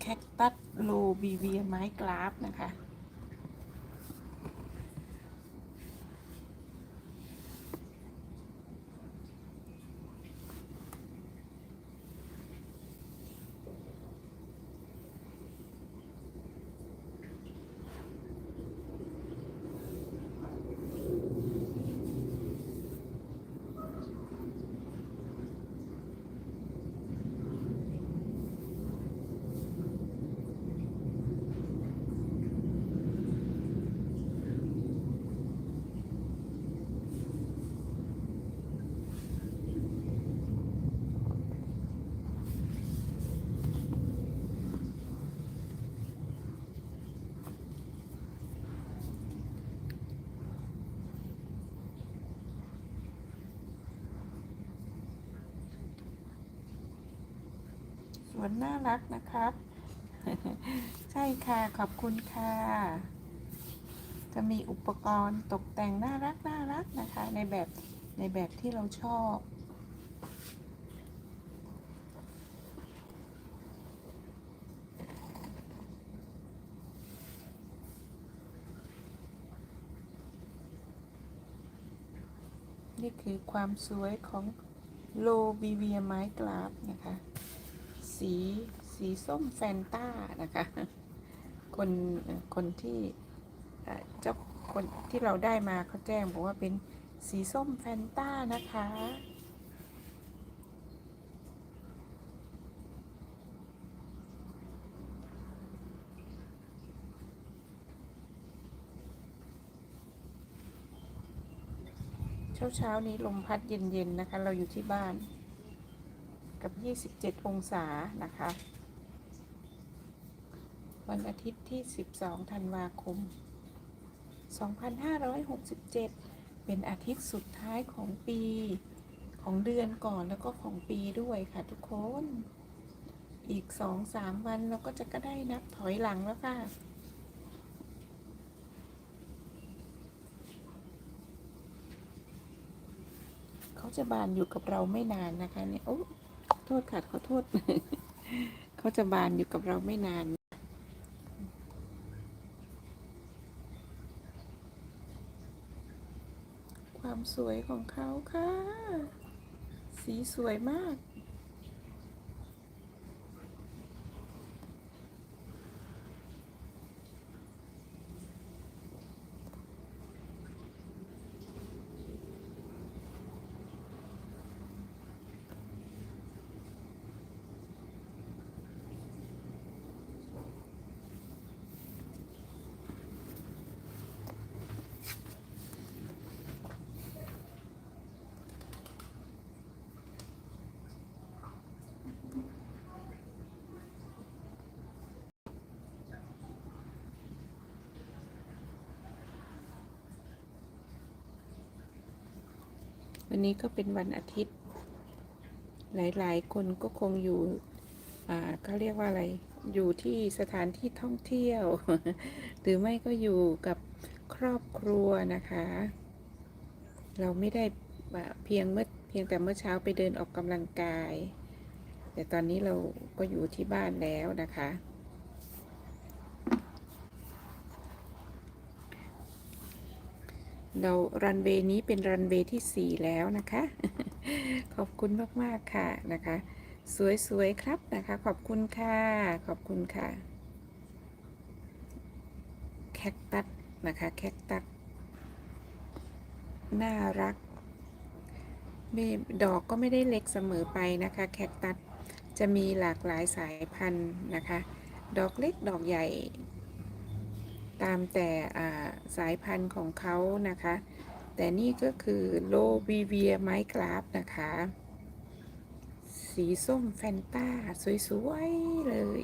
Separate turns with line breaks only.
แคคตัสโลบีเวียไม้กราฟนะคะ สวนน่ารักนะครับ ใช่ค่ะ ขอบคุณค่ะ จะมีอุปกรณ์ตกแต่งน่ารักน่ารักนะคะ ในแบบในแบบที่เราชอบ นี่คือความสวยของโลบีเวียไม้กราฟนะคะ สีสีส้มแฟนต้านะคะ คนคนที่เจ้าคนที่เราได้มาเขาแจ้งบอกว่าเป็นสีส้มแฟนต้านะคะเช้าเช้านี้ลมพัดเย็นๆนะคะ เราอยู่ที่บ้าน กับ 27 องศานะคะ วันอาทิตย์ที่ 12 ธันวาคม 2567 เป็นอาทิตย์สุดท้ายของปีของเดือนก่อนแล้วก็ของปีด้วยค่ะทุกคน อีก 2-3 วันเราก็จะก็ได้นับถอยหลังแล้วค่ะเขาจะบานอยู่กับเราไม่นานนะคะเนี่ยโอ้ โทษค่ะขอโทษ เขาจะบานอยู่กับเราไม่นาน ความสวยของเขาค่ะ สีสวยมาก วันนี้ก็เป็นวันอาทิตย์ หลายๆ คนก็คงอยู่อ่าเขาเรียกว่าอะไร อยู่ที่สถานที่ท่องเที่ยว หรือไม่ก็อยู่กับครอบครัวนะคะ เราไม่ได้เพียงเมื่อเพียงแต่เมื่อเช้าไปเดินออกกำลังกาย แต่ตอนนี้เราก็อยู่ที่บ้านแล้วนะคะ เรารันเวย์นี้เป็นรันเวย์ที่ 4 แล้วนะคะ ขอบคุณมาก ๆ ค่ะนะคะ สวย ๆ ครับนะคะ ขอบคุณค่ะ ขอบคุณค่ะ แคคตัสนะคะ แคคตัส น่ารักไม่ดอกก็ไม่ได้เล็กเสมอไปนะคะ แคคตัส จะมีหลากหลายสายพันธุ์นะคะ ดอกเล็กดอกใหญ่ ตามแต่สายพันธุ์ของเขานะคะ แต่นี่ก็คือโลวีเวียไม้กราฟนะคะ สีส้มแฟนตาสวย ๆ เลย